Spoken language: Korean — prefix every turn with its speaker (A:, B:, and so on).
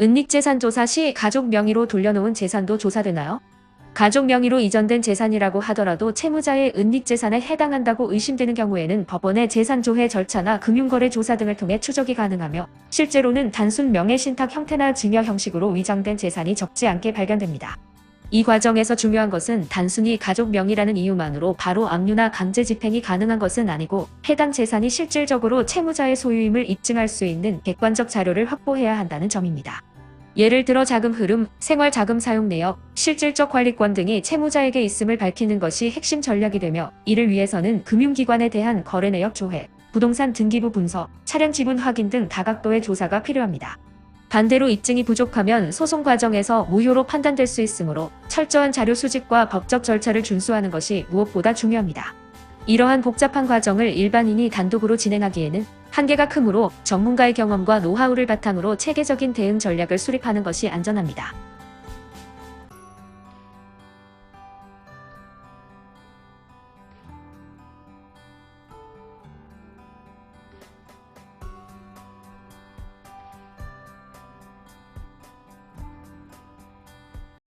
A: 은닉재산 조사 시 가족 명의로 돌려놓은 재산도 조사되나요? 가족 명의로 이전된 재산이라고 하더라도 채무자의 은닉재산에 해당한다고 의심되는 경우에는 법원의 재산조회 절차나 금융거래 조사 등을 통해 추적이 가능하며 실제로는 단순 명예신탁 형태나 증여 형식으로 위장된 재산이 적지 않게 발견됩니다. 이 과정에서 중요한 것은 단순히 가족 명의라는 이유만으로 바로 압류나 강제 집행이 가능한 것은 아니고 해당 재산이 실질적으로 채무자의 소유임을 입증할 수 있는 객관적 자료를 확보해야 한다는 점입니다. 예를 들어 자금 흐름, 생활 자금 사용 내역, 실질적 관리권 등이 채무자에게 있음을 밝히는 것이 핵심 전략이 되며 이를 위해서는 금융기관에 대한 거래 내역 조회, 부동산 등기부 분석, 차량 지분 확인 등 다각도의 조사가 필요합니다. 반대로 입증이 부족하면 소송 과정에서 무효로 판단될 수 있으므로 철저한 자료 수집과 법적 절차를 준수하는 것이 무엇보다 중요합니다. 이러한 복잡한 과정을 일반인이 단독으로 진행하기에는 한계가 크므로 전문가의 경험과 노하우를 바탕으로 체계적인 대응 전략을 수립하는 것이 안전합니다.